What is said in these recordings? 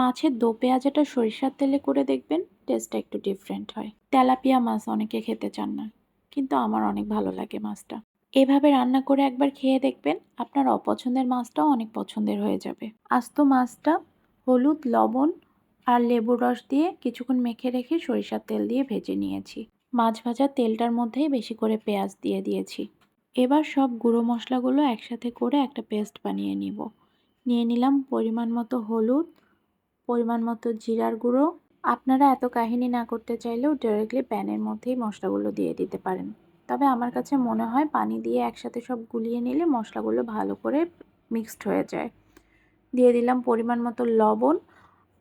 মাছের দো পেঁয়াজাটা সরিষার তেলে করে দেখবেন টেস্টটা একটু ডিফারেন্ট হয়। তেলাপিয়া মাছ অনেকে খেতে চান না, কিন্তু আমার অনেক ভালো লাগে মাছটা। এভাবে রান্না করে একবার খেয়ে দেখবেন আপনার অপছন্দের মাছটাও অনেক পছন্দের হয়ে যাবে। আস্ত মাছটা হলুদ, লবণ আর লেবুর রস দিয়ে কিছুক্ষণ মেখে রেখে সরিষার তেল দিয়ে ভেজে নিয়েছি। মাছ ভাজার তেলটার মধ্যেই বেশি করে পেঁয়াজ দিয়ে দিয়েছি। এবার সব গুঁড়ো মশলাগুলো একসাথে করে একটা পেস্ট বানিয়ে নিব। নিয়ে নিলাম পরিমাণ মতো হলুদ পরিমাণ মতো জিরার গুঁড়ো। আপনারা এত কাহিনী না করতে চাইলেও ডাইরেক্টলি প্যানের মধ্যেই মশলাগুলো দিয়ে দিতে পারেন। তবে আমার কাছে মনে হয় পানি দিয়ে একসাথে সব গুলিয়ে নিলে মশলাগুলো ভালো করে মিক্সড হয়ে যায়। দিয়ে দিলাম পরিমাণ মতো লবণ।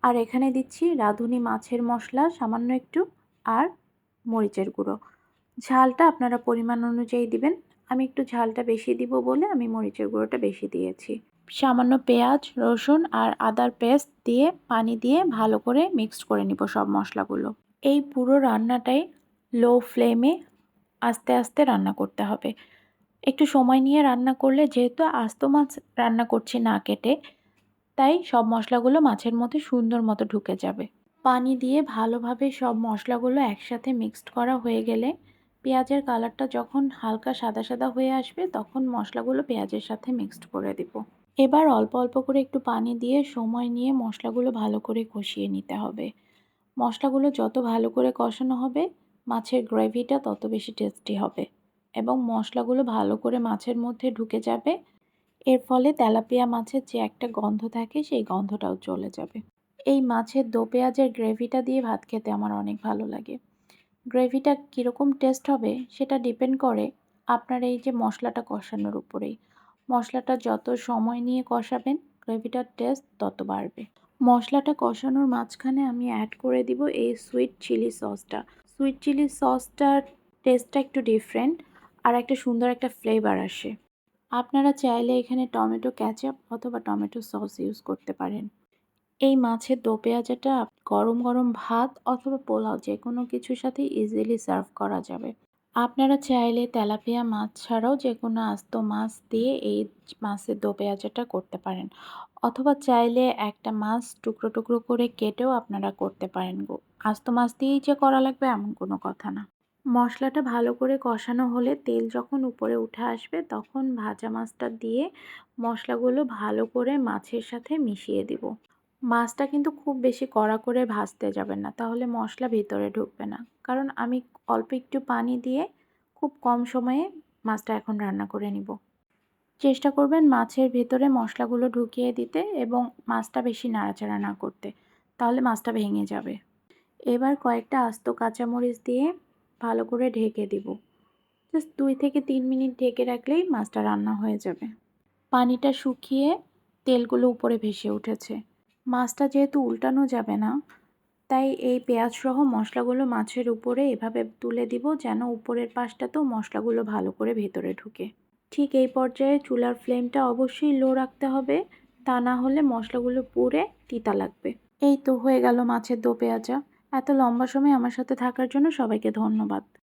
আর এখানে দিচ্ছি রাঁধুনি মাছের মশলা, সামান্য একটু, আর মরিচের গুঁড়ো। ঝালটা আপনারা পরিমাণ অনুযায়ী দিবেন। আমি একটু ঝালটা বেশি দিব বলে আমি মরিচের গুঁড়োটা বেশি দিয়েছি। সামান্য পেঁয়াজ, রসুন আর আদার পেস্ট দিয়ে, পানি দিয়ে ভালো করে মিক্সড করে নিব সব মশলাগুলো। এই পুরো রান্নাটাই লো ফ্লেমে আস্তে আস্তে রান্না করতে হবে। একটু সময় নিয়ে রান্না করলে যেহেতু আস্ত মাছ রান্না করছি না কেটে, তাই সব মশলাগুলো মাছের মধ্যে সুন্দর মতো ঢুকে যাবে। পানি দিয়ে ভালোভাবে সব মশলাগুলো একসাথে মিক্সড করা হয়ে গেলে পেঁয়াজের কালারটা যখন হালকা সাদা সাদা হয়ে আসবে, তখন মশলাগুলো পেঁয়াজের সাথে মিক্সড করে দিব। এবার অল্প অল্প করে একটু পানি দিয়ে সময় নিয়ে মশলাগুলো ভালো করে কষিয়ে নিতে হবে। মশলাগুলো যত ভালো করে কষানো হবে, মাছের গ্রেভিটা তত বেশি টেস্টি হবে এবং মশলাগুলো ভালো করে মাছের মধ্যে ঢুকে যাবে। এর ফলে তেলাপিয়া মাছের যে একটা গন্ধ থাকে, সেই গন্ধটাও চলে যাবে। এই মাছের দো পেঁয়াজের গ্রেভিটা দিয়ে ভাত খেতে আমার অনেক ভালো লাগে। গ্রেভিটা কীরকম টেস্ট হবে, সেটা ডিপেন্ড করে আপনার এই যে মশলাটা কষানোর উপরেই। মশলাটা যত সময় নিয়ে কষাবেন গ্রেভিটার টেস্ট তত বাড়বে। মশলাটা কষানোর মাঝখানে আমি অ্যাড করে দিব এই সুইট চিলি সসটা সুইট চিলি সসটার টেস্টটা একটু ডিফারেন্ট আর একটা সুন্দর একটা ফ্লেভার আসে। আপনারা চাইলে এখানে টমেটো ক্যাচাপ অথবা টমেটো সস ইউজ করতে পারেন। এই মাছের দো পেঁয়াজাটা গরম গরম ভাত অথবা পোলাও যে কোনো কিছুর সাথে ইজিলি সার্ভ করা যাবে। আপনারা চাইলে তেলাপিয়া মাছ ছাড়াও যে কোনো আস্ত মাছ দিয়ে এই মাছের দো পেঁয়াজাটা করতে পারেন। অথবা চাইলে একটা মাছ টুকরো টুকরো করে কেটেও আপনারা করতে পারেন গো। আস্ত মাছ দিয়েই যে করা লাগবে এমন কোনো কথা না। মশলাটা ভালো করে কষানো হলে তেল যখন উপরে উঠে আসবে তখন ভাজা মাছটা দিয়ে মশলাগুলো ভালো করে মাছের সাথে মিশিয়ে দিব। মাছটা কিন্তু খুব বেশি কড়া করে ভাজতে যাবেন না, তাহলে মশলা ভিতরে ঢুকবে না। কারণ আমি অল্প একটু পানি দিয়ে খুব কম সময়ে মাছটা এখন রান্না করে নিব। চেষ্টা করবেন মাছের ভেতরে মশলাগুলো ঢুকিয়ে দিতে এবং মাছটা বেশি নাড়াচাড়া না করতে, তাহলে মাছটা ভেঙে যাবে। এবার কয়েকটা আস্ত কাঁচামরিচ দিয়ে ভালো করে ঢেকে দিব। জাস্ট দুই থেকে তিন মিনিট ঢেকে রাখলেই মাছটা রান্না হয়ে যাবে। পানিটা শুকিয়ে তেলগুলো উপরে ভেসে উঠেছে। মাছটা যেহেতু উল্টানো যাবে না, তাই এই পেঁয়াজ সহ মশলাগুলো মাছের উপরে এভাবে তুলে দিব যেন উপরের পাশটাতেও মশলাগুলো ভালো করে ভেতরে ঢুকে। ঠিক এই পর্যায়ে চুলার ফ্লেমটা অবশ্যই লো রাখতে হবে, তা না হলে মশলাগুলো পুড়ে তিতা লাগবে। এই তো হয়ে গেল মাছের দো পেঁয়াজা। এত লম্বা সময় আমার সাথে থাকার জন্য সবাইকে ধন্যবাদ।